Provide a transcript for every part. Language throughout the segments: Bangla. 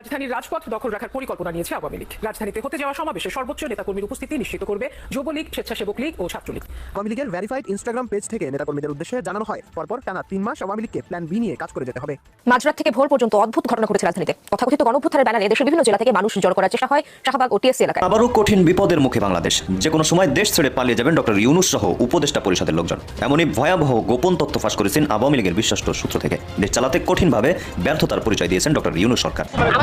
রাজধানীর রাজপথ দখল রাখার পরিকল্পনা নিয়েছে আওয়ামী লীগ। রাজধানীতে হতে যাওয়া সমাবেশে সর্বোচ্চ নেতাকর্মীর উপস্থিতি নিশ্চিত করবে যুবলীগ স্বেচ্ছাসেবক লীগ ও ছাত্রলীগ। আওয়ামী লীগের ভেরিফাইড ইনস্টাগ্রাম পেজ থেকে নেতাকর্মীদের উদ্দেশ্যে জানানো হয় পরপর টানা তিন মাস আওয়ামী লীগকে প্ল্যান বি নিয়ে কাজ করে যেতে হবে। মাঝরাত থেকে ভোর পর্যন্ত অদ্ভুত ঘটনা ঘটেছে রাজধানীতে। তথাকথিত গণঅভ্যুত্থানের ব্যানারে দেশের বিভিন্ন জেলা থেকে মানুষ জড়ো করার চেষ্টা হয় শাহবাগ ও টিএসসি এলাকায়। আবারও কঠিন বিপদের মুখে বাংলাদেশ। যে কোনো সময় দেশ ছেড়ে পালিয়ে যাবেন ডক্টর ইউনুস সহ উপদেষ্টা পরিষদের লোকজন। এমনই ভয়াবহ গোপন তথ্য ফাঁস করেছেন আওয়ামী লীগের বিশ্বস্ত সূত্র থেকে। দেশ চালাতে কঠিনভাবে ব্যর্থতার পরিচয় দিয়েছেন ডক্টর ইউনুস সরকার।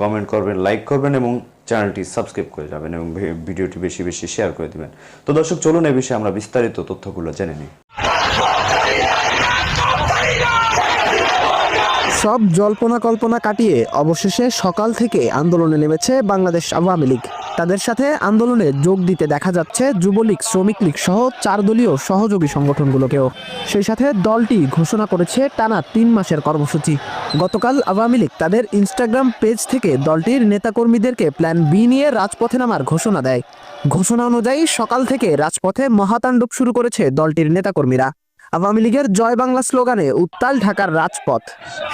কমেন্ট করবেন লাইক করবেন এবং চ্যানেলটি সাবস্ক্রাইব করে যাবেন এবং ভিডিওটি বেশি বেশি শেয়ার করে দিবেন। তো দর্শক, চলুন এই বিষয়ে আমরা বিস্তারিত তথ্যগুলো জেনে নিই। সব জল্পনা কল্পনা কাটিয়ে অবশেষে সকাল থেকে আন্দোলনে নেমেছে বাংলাদেশ আওয়ামী লীগ। তাদের সাথে আন্দোলনে যোগ দিতে দেখা যাচ্ছে যুবলীগ, শ্রমিক লীগ সহ চার দলীয় সহযোগী সংগঠনগুলোকেও। সেই সাথে দলটি ঘোষণা করেছে টানা তিন মাসের কর্মসূচি। গতকাল আওয়ামী লীগ তাদের ইনস্টাগ্রাম পেজ থেকে দলটির নেতাকর্মীদেরকে প্ল্যান বি নিয়ে রাজপথে নামার ঘোষণা দেয়। ঘোষণা অনুযায়ী সকাল থেকে রাজপথে মহাতাণ্ডব শুরু করেছে দলটির নেতাকর্মীরা। আওয়ামী লীগের জয় বাংলা স্লোগানে উত্তাল ঢাকার রাজপথ।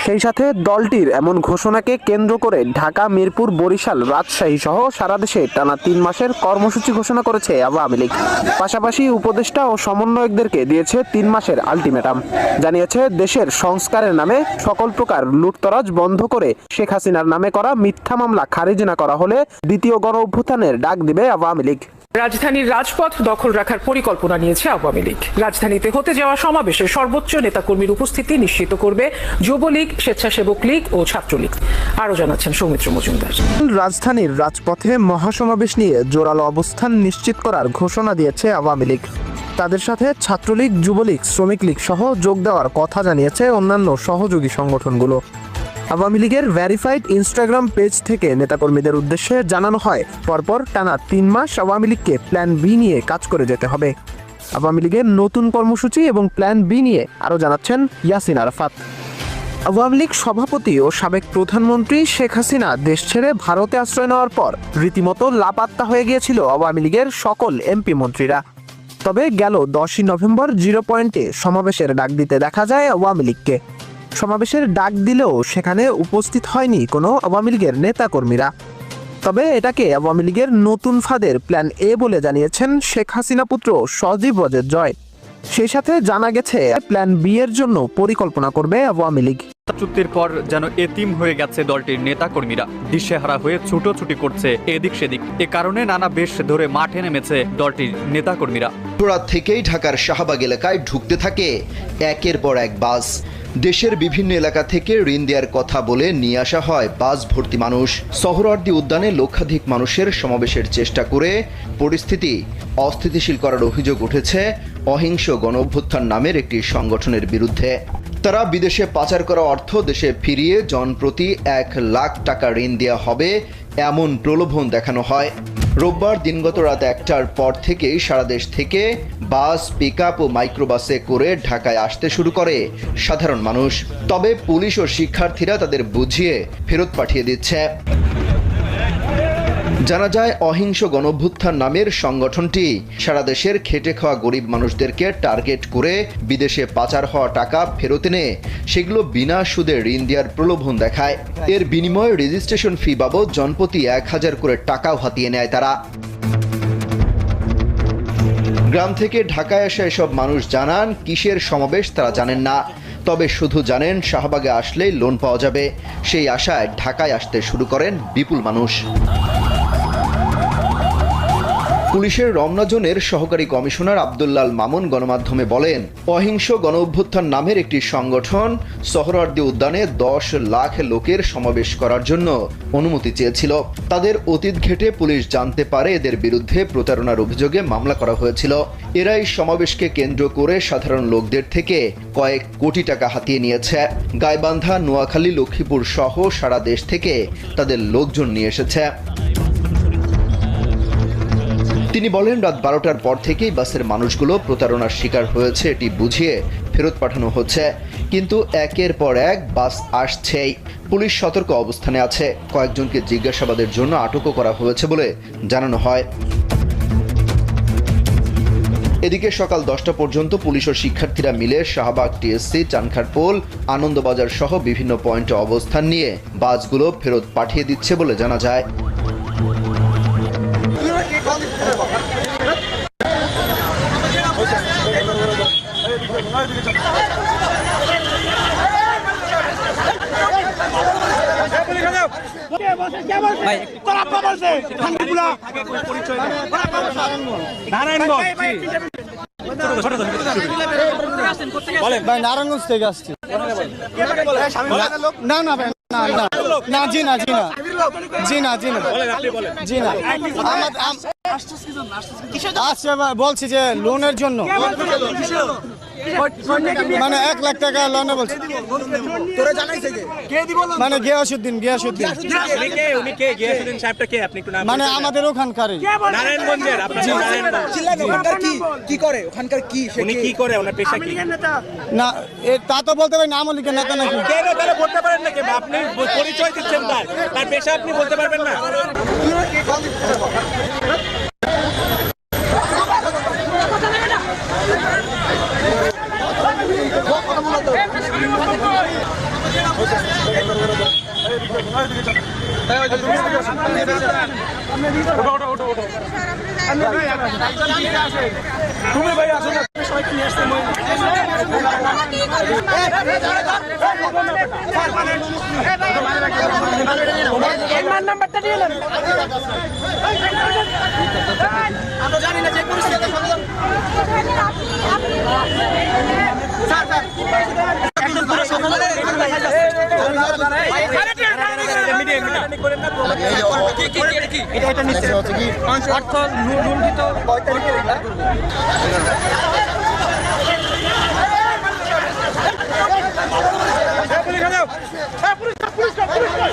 সেই সাথে দলটির এমন ঘোষণাকে কেন্দ্র করে ঢাকা, মিরপুর, বরিশাল, রাজশাহী সহ সারা দেশে টানা তিন মাসের কর্মসূচি ঘোষণা করেছে আওয়ামী লীগ। পাশাপাশি উপদেষ্টা ও সমন্বয়কদেরকে দিয়েছে তিন মাসের আলটিমেটাম। জানিয়েছে, দেশের সংস্কারের নামে সকল প্রকার লুটতরাজ বন্ধ করে শেখ হাসিনার নামে করা মিথ্যা মামলা খারিজ না করা হলে দ্বিতীয় গণ অভ্যুত্থানের ডাক দিবে আওয়ামী লীগ। রাজধানীর রাজপথ দখল রাখার পরিকল্পনা নিয়েছে আওয়ামী লীগ। রাজধানীতে হতে যাওয়া সমাবেশে সর্বোচ্চ নেতাকর্মীর উপস্থিতি নিশ্চিত করবে যুবলীগ, স্বেচ্ছাসেবক লীগ ও ছাত্রলীগ। আরও জানাচ্ছেন সৌমিত্র মজুমদার। রাজধানীর রাজপথে মহাসমাবেশ নিয়ে জোরালো অবস্থান নিশ্চিত করার ঘোষণা দিয়েছে আওয়ামী লীগ। তাদের সাথে ছাত্রলীগ, যুবলীগ, শ্রমিক লীগ সহ যোগ দেওয়ার কথা জানিয়েছে অন্যান্য সহযোগী সংগঠনগুলো। আওয়ামী লীগের ভেরিফাইড ইনস্টাগ্রাম পেজ থেকে নেতাকর্মীদের উদ্দেশ্যে জানানো হয়, পরপর টানা তিন মাস আওয়ামী লীগকে প্ল্যান বি নিয়ে কাজ করে যেতে হবে। আওয়ামী লীগের নতুন কর্মসূচি এবং প্ল্যান বি নিয়ে আরও জানাচ্ছেন ইয়াসিন আরাফাত। আওয়ামী লীগ সভাপতি ও সাবেক প্রধানমন্ত্রী শেখ হাসিনা দেশ ছেড়ে ভারতে আশ্রয় নেওয়ার পর রীতিমতো লাপাত্তা হয়ে গিয়েছিল আওয়ামী লীগের সকল এমপি মন্ত্রীরা। তবে গেল দশই নভেম্বর জিরো পয়েন্টে সমাবেশের ডাক দিতে দেখা যায় আওয়ামী লীগকে। সমাবেশের ডাক দিলেও সেখানে উপস্থিত হয়নি কোনো আওয়ামী লীগের নেতাকর্মীরা। তবে এটাকে আওয়ামী লীগের নতুন ফাঁদের প্ল্যান এ বলে জানিয়েছেন শেখ হাসিনা পুত্র সজীব ওয়াজেদ জয়। সেই সাথে জানা গেছে প্ল্যান বি এর জন্য পরিকল্পনা করবে আওয়ামী লীগ। চুক্তির পর যেন এতিম হয়ে গেছে দলটির নেতাকর্মীরা। দিশেহারা হয়ে ছুটোছুটি করছে এদিক সেদিক। এ কারণে নানা বেশ ধরে মাঠে নেমেছে দলটির নেতাকর্মীরা। থেকেই ঢাকার শাহবাগ এলাকায় ঢুকতে থাকে একের পর এক বাস। দেশের বিভিন্ন এলাকা থেকে ঋণ দেওয়ার কথা বলে নিয়ে আসা হয় বাস ভর্তি মানুষ। শহরার্দি উদ্যানে লক্ষাধিক মানুষের সমাবেশের চেষ্টা করে পরিস্থিতি অস্থিতিশীল করার অভিযোগ উঠেছে অহিংস গণ অভ্যুত্থান নামের একটি সংগঠনের বিরুদ্ধে। তারা বিদেশে পাচার করা অর্থ দেশে ফিরিয়ে জনপ্রতি এক লাখ টাকা ঋণ দেওয়া হবে, এমন প্রলোভন দেখানো হয়। রোববার দিনগত রাত একটার পর থেকেই সারা দেশ থেকে বাস পিক ও মাইক্রোবাসে করে ঢাকায় আসতে শুরু করে সাধারণ মানুষ। তবে পুলিশ ও শিক্ষার্থীরা তাদের বুঝিয়ে ফেরত পাঠিয়ে দিচ্ছে। জানা যায়, অহিংস গণভ্যুত্থান নামের সংগঠনটি সারা দেশের খেটে খাওয়া গরিব মানুষদেরকে টার্গেট করে বিদেশে পাচার হওয়া টাকা ফেরত এনে সেগুলো বিনা সুদে ঋণ দেওয়ার প্রলোভন দেখায়। এর বিনিময়ে রেজিস্ট্রেশন ফি বাবদ জনপ্রতি এক হাজার করে টাকাও হাতিয়ে নেয় তারা। গ্রাম থেকে ঢাকায় আসা এসব মানুষ জানান, কিসের সমাবেশ তারা জানেন না। তবে শুধু জানেন, শাহবাগে আসলেই লোন পাওয়া যাবে। সেই আশায় ঢাকায় আসতে শুরু করেন বিপুল মানুষ। পুলিশের রমনা জোনের সহকারী কমিশনার আবদুল্লাল মামুন গণমাধ্যমে বলেন, অহিংস গণ অভ্যুত্থান নামের একটি সংগঠন সোহরাওয়ার্দী উদ্যানে দশ লাখ লোকের সমাবেশ করার জন্য অনুমতি চেয়েছিল। তাদের অতীত ঘেটে পুলিশ জানতে পারে এদের বিরুদ্ধে প্রতারণার অভিযোগে মামলা করা হয়েছিল। এরাই সমাবেশকে কেন্দ্র করে সাধারণ লোকদের থেকে কয়েক কোটি টাকা হাতিয়ে নিয়েছে। গাইবান্ধা, নোয়াখালী, লক্ষ্মীপুর সহ সারা দেশ থেকে তাদের লোকজন নিয়ে এসেছে। তিনি বলেন, রাত বারোটার পর থেকেই বাসের মানুষগুলো প্রতারণার শিকার হয়েছে, এটি বুঝিয়ে ফেরত পাঠানো হচ্ছে। কিন্তু একের পর এক বাস আসছেই। পুলিশ সতর্ক অবস্থানে আছে। কয়েকজনকে জিজ্ঞাসাবাদের জন্য আটকও করা হয়েছে বলে জানানো হয়। এদিকে সকাল দশটা পর্যন্ত পুলিশ ও শিক্ষার্থীরা মিলে শাহবাগ টিএসসি, চানখারপোল, আনন্দবাজার সহ বিভিন্ন পয়েন্টে অবস্থান নিয়ে বাসগুলো ফেরত পাঠিয়ে দিচ্ছে বলে জানা যায়। ভাই নারায়ণগঞ্জ। থেকে আসছি। না না ভাই না না না জি না জি না জি না জি না জি না বলছি যে লোনের জন্য? মানে এক লাখ টাকা লোনে বলছি। মানে গিয়াসুদ্দিন গিয়াসুদ্দিন। মানে আমাদের ওখানকারই। নারায়ণগঞ্জের আপনার ওখানকার কি কি করে? ওখানকার কি? উনি কি? করে? ওনার পেশা কি? না এ তা তো বলতে পারি নাম লিখে নেতা নাকি? কেন তাহলে বলতে পারেন না কেন আপনি পরিচয় দিচ্ছেন তার। তার পেশা আপনি বলতে পারবেন না। তুমি ভাই আসো না সবাইকে নিয়ে আসতে আমরা হয়রানি করেন না এটা নিচ্ছে হচ্ছে কি? অর্থ লুণ্ঠিত হ্যাঁ, পুলিশ হ্যাঁ, পুলিশ পুলিশ